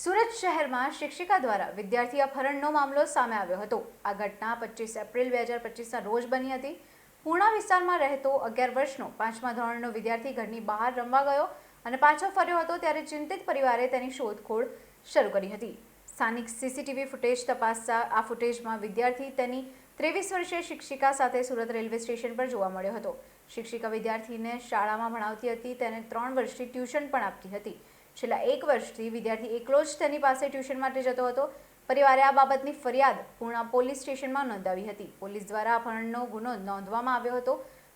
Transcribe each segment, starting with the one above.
સુરત શહેરમાં શિક્ષિકા દ્વારા વિદ્યાર્થી અપહરણનો મામલો સામે આવ્યો હતો. આ ઘટના પચીસ એપ્રિલ બે હજાર પચીસના રોજ બની હતી. પૂર્ણા વિસ્તારમાં રહેતો અગિયાર વર્ષનો પાંચમા ધોરણનો વિદ્યાર્થી ઘરની બહાર રમવા ગયો અને પાછો ફર્યો હતો ત્યારે ચિંતિત પરિવારે તેની શોધખોળ શરૂ કરી હતી. સ્થાનિક સીસીટીવી ફૂટેજ તપાસતા આ ફૂટેજમાં વિદ્યાર્થી તેની ત્રેવીસ વર્ષીય શિક્ષિકા સાથે સુરત રેલવે સ્ટેશન પર જોવા મળ્યો હતો. શિક્ષિકા વિદ્યાર્થીને શાળામાં ભણાવતી હતી, તેને ત્રણ વર્ષથી ટ્યુશન પણ આપતી હતી. છેલ્લા એક વર્ષથી વિદ્યાર્થી એકલો જ તેની પાસે ટ્યુશન માટે જતો હતો. પરિવારે આ બાબતની ફરિયાદ પૂર્ણા પોલીસ સ્ટેશનમાં નોંધાવી હતી. પોલીસ દ્વારા અપહરણનો ગુનો નોંધવામાં આવ્યો હતો.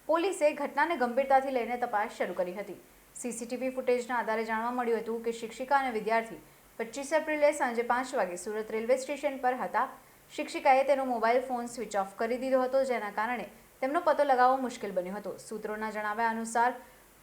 પોલીસે ઘટનાને ગંભીરતાથી લઈને તપાસ શરૂ કરી હતી. સીસીટીવી ફૂટેજના આધારે જાણવા મળ્યું હતું કે શિક્ષિકા અને વિદ્યાર્થી પચીસ એપ્રિલે સાંજે પાંચ વાગે સુરત રેલવે સ્ટેશન પર હતા. શિક્ષિકાએ તેનો મોબાઈલ ફોન સ્વિચ ઓફ કરી દીધો હતો, જેના કારણે તેમનો પતો લગાવવો મુશ્કેલ બન્યો હતો. સૂત્રોના જણાવ્યા અનુસાર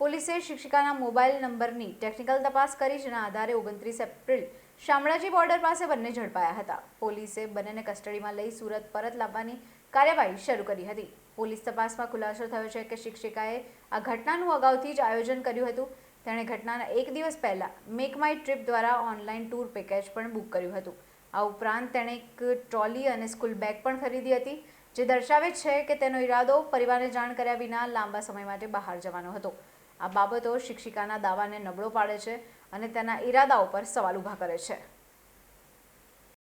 પોલીસે શિક્ષિકાના મોબાઈલ નંબરની ટેકનિકલ તપાસ કરી જેના આધારે ઓગણત્રીસ એપ્રિલ શામળાજી બોર્ડર પાસે બંને ઝડપાયા હતા. પોલીસે બંનેને કસ્ટડીમાં લઈ સુરત પરત લાવવાની કાર્યવાહી શરૂ કરી હતી. પોલીસ તપાસમાં ખુલાસો થયો છે કે શિક્ષિકાએ આ ઘટનાનું અગાઉથી જ આયોજન કર્યું હતું. તેણે ઘટનાના એક દિવસ પહેલા મેક માય ટ્રીપ દ્વારા ઓનલાઈન ટૂર પેકેજ પણ બુક કર્યું હતું. આ ઉપરાંત તેણે એક ટ્રોલી અને સ્કૂલ બેગ પણ ખરીદી હતી, જે દર્શાવે છે કે તેનો ઈરાદો પરિવારને જાણ કર્યા વિના લાંબા સમય માટે બહાર જવાનો હતો. આ બાબતો શિક્ષિકાના દાવાને નબળો પાડે છે અને તેના ઈરાદાઓ પર સવાલ ઊભા કરે છે.